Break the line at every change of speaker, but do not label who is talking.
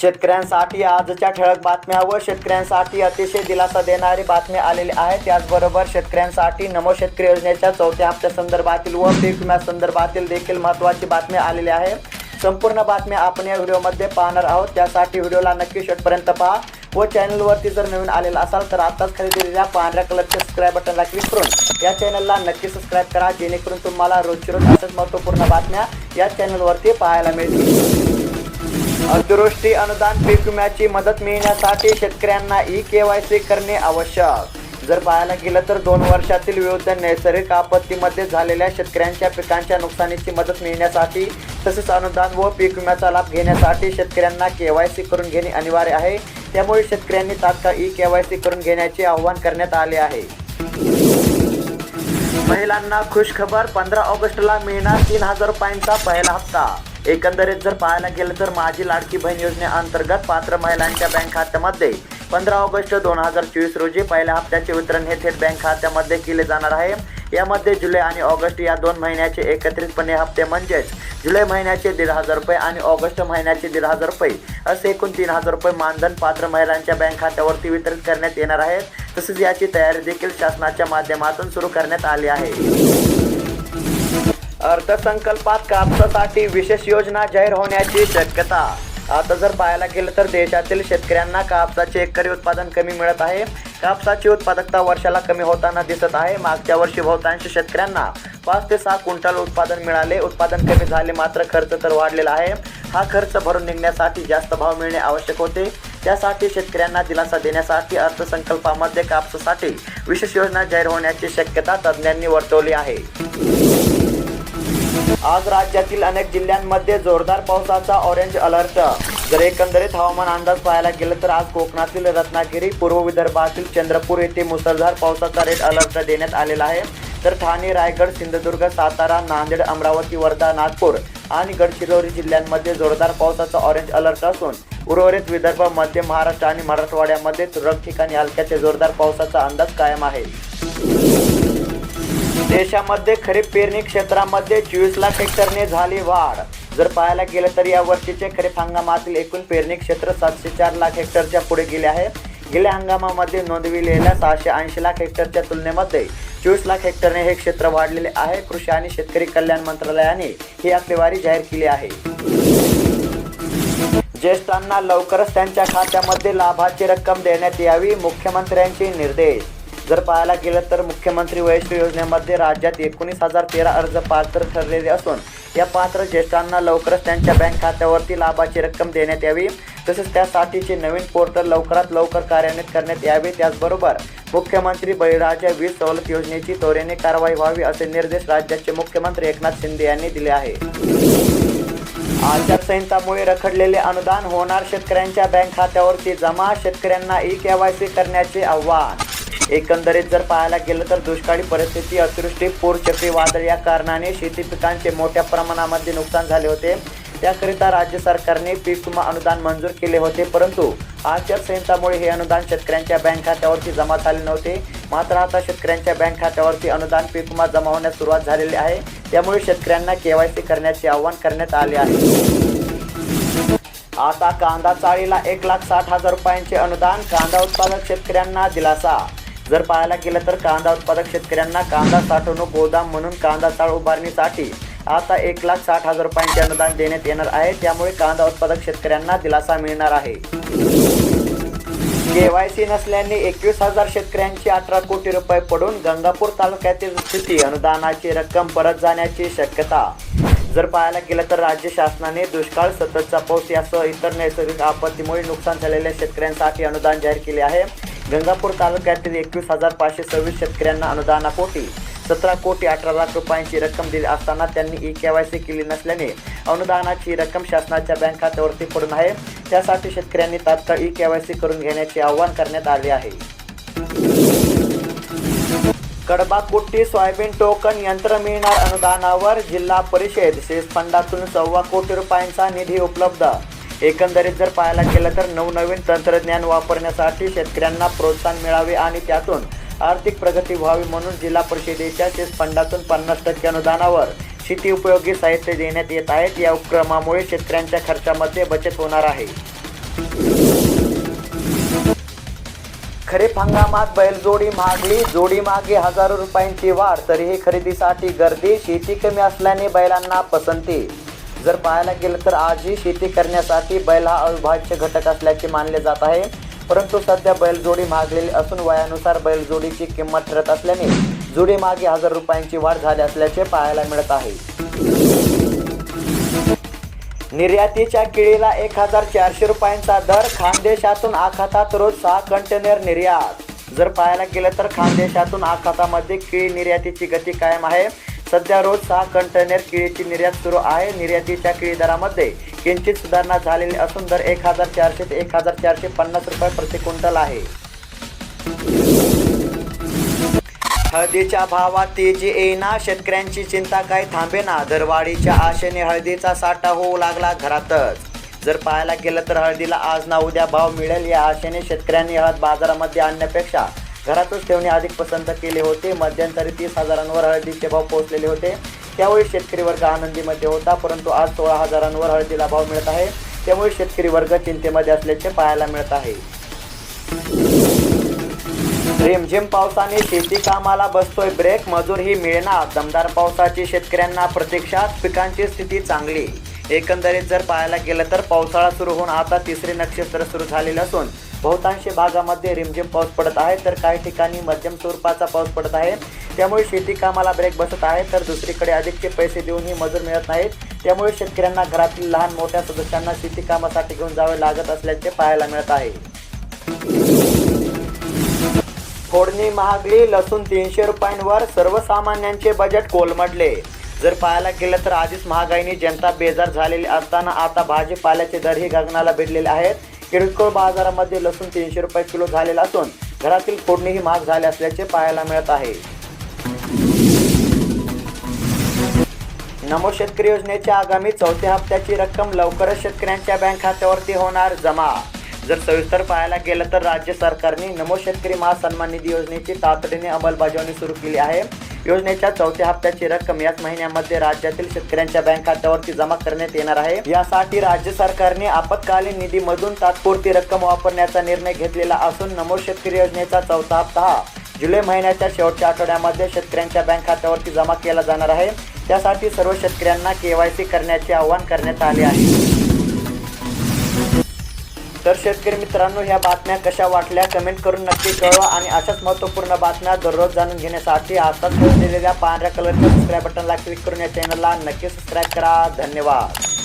शेतकऱ्यांसाठी आजच्या ठळक बातम्या व शेतकऱ्यांसाठी अतिशय दिलासा देणारी बातमी आलेली आहे. त्याचबरोबर शेतकऱ्यांसाठी नमो शेतकरी योजनेच्या चौथ्या हप्त्यासंदर्भातील व पीक विम्या संदर्भातील देखील महत्त्वाची बातमी आलेली आहे. संपूर्ण बातम्या आपण या व्हिडिओमध्ये पाहणार आहोत. त्यासाठी व्हिडिओला नक्की शेवटपर्यंत पहा. व चॅनलवरती जर नवीन आलेला असाल तर आताच खरेदी दिलेल्या पांढऱ्या कलरच्या सबस्क्राईब बटनला क्लिक करून या चॅनलला नक्की सबस्क्राईब करा. जेणेकरून तुम्हाला रोजची रोज अशाच महत्त्वपूर्ण बातम्या या चॅनलवरती पाहायला मिळतील. अतिवृष्टी अनुदान पीक विम्याची मदत मिळण्यासाठी शेतकऱ्यांना ई के वाय सी करणे आवश्यक. जर पाहायला गेलं तर दोन वर्षातील विविध नैसर्गिक आपत्तीमध्ये झालेल्या शेतकऱ्यांच्या पिकांच्या नुकसानीची मदत मिळण्यासाठी तसेच अनुदान व पीक विम्याचा लाभ घेण्यासाठी शेतकऱ्यांना के वाय सी करून घेणे अनिवार्य आहे. त्यामुळे शेतकऱ्यांनी तात्काळ ई के वाय सी करून घेण्याचे आवाहन करण्यात आले आहे. महिलांना खुश खबर पंधरा ऑगस्टला मिळणार तीन हजार रुपयांचा पहिला हप्ता. एकंदरीत जर पाहायला गेलं तर माझी लाडकी बहीण योजनेअंतर्गत पात्र महिलांच्या बँक खात्यामध्ये पंधरा ऑगस्ट दोन हजार चोवीस रोजी पहिल्या हप्त्याचे वितरण हे थेट बँक खात्यामध्ये केले जाणार आहे. यामध्ये जुलै आणि ऑगस्ट या दोन महिन्याचे एकत्रितपणे हप्ते म्हणजेच जुलै महिन्याचे दीड हजार रुपये आणि ऑगस्ट महिन्याचे दीड हजार रुपये असे एकूण तीन हजार रुपये मानधन पात्र महिलांच्या बँक खात्यावरती वितरित करण्यात येणार आहेत. तसेच याची तयारी देखील शासनाच्या माध्यमातून सुरू करण्यात आली आहे. अर्थसंकल्पात कापसासाठी विशेष योजना जाहीर होण्याची शक्यता. आता जर पाहायला गेलं तर देशातील शेतकऱ्यांना कापसाचे एकरी उत्पादन कमी मिळत आहे. कापसाची उत्पादकता वर्षाला कमी होताना दिसत आहे. मागच्या वर्षी बहुतांश शेतकऱ्यांना पाच ते सहा क्विंटल उत्पादन मिळाले. उत्पादन कमी झाले मात्र खर्च तर वाढलेला आहे. हा खर्च भरून निघण्यासाठी जास्त भाव मिळणे आवश्यक होते. त्यासाठी शेतकऱ्यांना दिलासा देण्यासाठी अर्थसंकल्पामध्ये कापसासाठी विशेष योजना जाहीर होण्याची शक्यता तज्ज्ञांनी वर्तवली आहे. आज राज्यातील अनेक जिल्ह्यांमध्ये जोरदार पावसाचा ऑरेंज अलर्ट जर एकंदरीत हवामान अंदाज पाहायला गेलं तर आज कोकणातील रत्नागिरी पूर्व विदर्भातील चंद्रपूर येथे मुसळधार पावसाचा रेड अलर्ट देण्यात आलेला आहे. तर ठाणे रायगड सिंधुदुर्ग सातारा नांदेड अमरावती वर्धा नागपूर आणि गडचिरोली जिल्ह्यांमध्ये जोरदार पावसाचा ऑरेंज अलर्ट असून उर्वरित विदर्भ मध्य महाराष्ट्र आणि मराठवाड्यामध्ये तुरळक ठिकाणी हलक्या ते जोरदार पावसाचा अंदाज कायम आहे. देशामध्ये खरीप पेरणी क्षेत्रामध्ये चोवीस लाख हेक्टरने झाली वाढ. जर पाहायला गेलं तर या वर्षीचे खरीप हंगामातील एकूण पेरणी क्षेत्र सातशे चार लाख हेक्टरच्या पुढे गेले आहे. गेल्या हंगामामध्ये नोंदविलेल्या सहाशे ऐंशी लाख हेक्टरच्या तुलनेमध्ये चोवीस लाख हेक्टरने हे क्षेत्र वाढलेले आहे. कृषी आणि शेतकरी कल्याण मंत्रालयाने ही आकडेवारी जाहीर केली आहे. ज्येष्ठांना लवकरच त्यांच्या खात्यामध्ये लाभाची रक्कम देण्यात यावी मुख्यमंत्र्यांचे निर्देश. जर पाहायला गेलं तर मुख्यमंत्री वयस्क योजनेमध्ये राज्यात एकोणीस हजार तेरा अर्ज पात्र ठरलेले असून या पात्र ज्येष्ठांना लवकरच त्यांच्या बँक खात्यावरती लाभाची रक्कम देण्यात यावी. तसेच त्यासाठीचे नवीन पोर्टल लवकरात लवकर कार्यान्वित करण्यात यावे. त्याचबरोबर मुख्यमंत्री बळीराजा वीज सवलत योजनेची त्वरेने कारवाई व्हावी असे निर्देश राज्याचे मुख्यमंत्री एकनाथ शिंदे यांनी दिले आहे. आचारसंहितामुळे रखडलेले अनुदान होणार शेतकऱ्यांच्या बँक खात्यावरती जमा. शेतकऱ्यांना ई केवायसी करण्याचे आव्हान एकंदरीत जर पाहायला गेलं तर दुष्काळी परिस्थिती अतिवृष्टी पूर चक्रीवादळ या कारणाने शेती पिकांचे मोठ्या प्रमाणामध्ये नुकसान झाले होते. त्याकरिता राज्य सरकारने पीक विमा अनुदान मंजूर केले होते परंतु आचारसंहितामुळे हे अनुदान शेतकऱ्यांच्या बँक खात्यावरती जमा झाले नव्हते. मात्र आता शेतकऱ्यांच्या बँक खात्यावरती अनुदान पीक विमा जमा होण्यास सुरुवात झालेली आहे. त्यामुळे शेतकऱ्यांना केवायसी करण्याचे आवाहन करण्यात आले आहे. आता कांदा चाळीला एक लाख साठ हजार रुपयांचे अनुदान कांदा उत्पादक शेतकऱ्यांना दिलासा जर पाहायला गेलं तर कांदा उत्पादक शेतकऱ्यांना कांदा साठवणूक गोदाम म्हणून कांदा चाळ उभारणीसाठी आता एक लाख साठ हजार रुपयांचे अनुदान देण्यात येणार आहे. त्यामुळे कांदा उत्पादक शेतकऱ्यांना दिलासा मिळणार आहे. केवायसी नसल्याने एकवीस हजार शेतकऱ्यांची अठरा कोटी रुपये पडून गंगापूर तालुक्यातील स्थिती अनुदानाची रक्कम परत जाण्याची शक्यता. जर पाहायला गेलं तर राज्य शासनाने दुष्काळ सततचा पाऊस यासह इतर नैसर्गिक आपत्तीमुळे नुकसान झालेल्या शेतकऱ्यांसाठी अनुदान जाहीर केले आहे. गंगापूर तालुक्यातील एकवीस हजार पाचशे सव्वीस शेतकऱ्यांना अनुदानापोटी सतरा कोटी अठरा लाख रुपयांची रक्कम दिली असताना त्यांनी ई के वाय सी केली नसल्याने अनुदानाची रक्कम शासनाच्या बँक खात्यावरती पडून आहे. त्यासाठी शेतकऱ्यांनी तात्काळ ई के वाय सी करून घेण्याचे आवाहन करण्यात आले आहे. कडबाकुट्टी सोयाबीन टोकन यंत्र मिळणार अनुदानावर जिल्हा परिषद. शेष फंडातून सव्वा कोटी रुपयांचा निधी उपलब्ध एकंदरीत जर पाहायला गेलं तर नवनवीन तंत्रज्ञान वापरण्यासाठी शेतकऱ्यांना प्रोत्साहन मिळावे आणि त्यातून आर्थिक प्रगती व्हावी म्हणून जिल्हा परिषदेच्या शेत फंडातून पन्नास टक्के अनुदानावर शेती उपयोगी साहित्य देण्यात येत आहेत. या उपक्रमामुळे शेतकऱ्यांच्या खर्चामध्ये बचत होणार आहे. खरीप हंगामात बैलजोडी मागली जोडी मागे हजारो रुपयांची वाढ. तरीही खरेदीसाठी गर्दी. शेती कमी असल्याने बैलांना पसंती जर पाहायला गेलं तर आजही शेती करण्यासाठी बैल हा अविभाज्य घटक असल्याचे मानले जात आहे. परंतु सध्या बैलजोडी महागलेली असून वयानुसार बैलजोडीची किंमत ठरत असल्याने जोडी मागे हजार रुपयांची वाढ झाली असल्याचे पाहायला मिळत आहे. निर्यातीच्या किडीला एक हजार चारशे रुपयांचा दर खानदेशातून आखातात रोज सहा कंटेनर निर्यात. जर पाहायला गेलं तर खानदेशातून आखातामध्ये केळी निर्यातीची गती कायम आहे. सध्या रोज सहा कंटेनर केळीची निर्यात सुरू आहे. निर्यातीच्या केळी दरामध्ये किंचित सुधारणा झालेली असून दर एक हजार चारशे ते एक हजार चारशे पन्नास रुपये प्रति क्विंटल आहे. हळदीच्या भावात तेजी येईना. शेतकऱ्यांची चिंता काही थांबेना. दरवाढीच्या आशेने हळदीचा साठा होऊ लागला घरातच. जर पाहायला गेलं तर हळदीला आज ना उद्या भाव मिळेल या आशेने शेतकऱ्यांनी हळद बाजारामध्ये आणण्यापेक्षा घरातच ठेवणे अधिक पसंत केले होते. मध्यंतरी तीस हजारांवर हळदीचे भाव पोहोचलेले होते. त्यावेळी शेतकरी वर्ग आनंदीमध्ये होता परंतु आज सोळा हजारांवर हळदीला भाव मिळत आहे. त्यामुळे शेतकरी वर्ग चिंतेमध्ये असल्याचे पाहायला मिळत आहे. रिमझिम पावसाने शेती कामाला बसतोय ब्रेक. मजूरही मिळणार दमदार पावसाची शेतकऱ्यांना प्रतीक्षा. पिकांची स्थिती चांगली. एकंदरीत जर पाहायला गेलं तर पावसाळा सुरू होऊन आता तिसरे नक्षत्र सुरू झालेलं असून बहुतांश भागामध्ये रिमझिम पाऊस पडत आहे तर काही ठिकाणी मध्यम स्वरूपाचा पाऊस पडत आहे. त्यामुळे शेती कामाला ब्रेक बसत आहे तर दुसरीकडे अधिकचे पैसे देऊनही मजूर मिळत नाहीत. त्यामुळे शेतकऱ्यांना घरातील लहान मोठ्या सदस्यांना शेती कामासाठी घेऊन जावे लागत असल्याचे पाहायला मिळत आहे. फोडणी महागली लसूण तीनशे रुपयांवर सर्वसामान्यांचे बजेट कोलमडले. जर पाहायला गेलं तर आधीच महागाईने जनता बेजार झालेली असताना आता भाजीपाल्याचे दरही गगनाला भिडलेले आहेत. किरकोळ बाजारामध्ये लसूण तीनशे रुपये किलो झालेला असून घरातील फोडणीही महाग झाले असल्याचे पाहायला मिळत आहे. नमो शेतकरी योजनेच्या आगामी चौथ्या हप्त्याची रक्कम लवकरच शेतकऱ्यांच्या बँक खात्यावरती होणार जमा. जर सविस्तर पाहायला गेलं तर राज्य सरकारने नमो शेतकरी महासन्मान निधी योजनेची तातडीने अंमलबजावणी सुरू केली आहे. योजनेच्या चौथ्या हप्त्याची रक्कम याच महिन्यामध्ये राज्यातील शेतकऱ्यांच्या बँक खात्यावरती जमा करण्यात येणार आहे. यासाठी राज्य सरकारने आपत्कालीन निधीमधून तात्पुरती रक्कम वापरण्याचा निर्णय घेतलेला असून नमो शेतकरी योजनेचा चौथा हप्ता हा जुलै महिन्याच्या शेवटच्या आठवड्यामध्ये शेतकऱ्यांच्या बँक खात्यावरती जमा केला जाणार आहे. त्यासाठी सर्व शेतकऱ्यांना केवायसी करण्याचे आवाहन करण्यात आले आहे. तर शेतकरी मित्रांनो ह्या बातम्या कशा वाटल्या कमेंट करून नक्की कळवा आणि अशाच महत्त्वपूर्ण बातम्या दररोज जाणून घेण्यासाठी आताच दिलेल्या पांढऱ्या कलरच्या सबस्क्राईब बटनला क्लिक करून या चॅनलला नक्की सबस्क्राईब करा. धन्यवाद.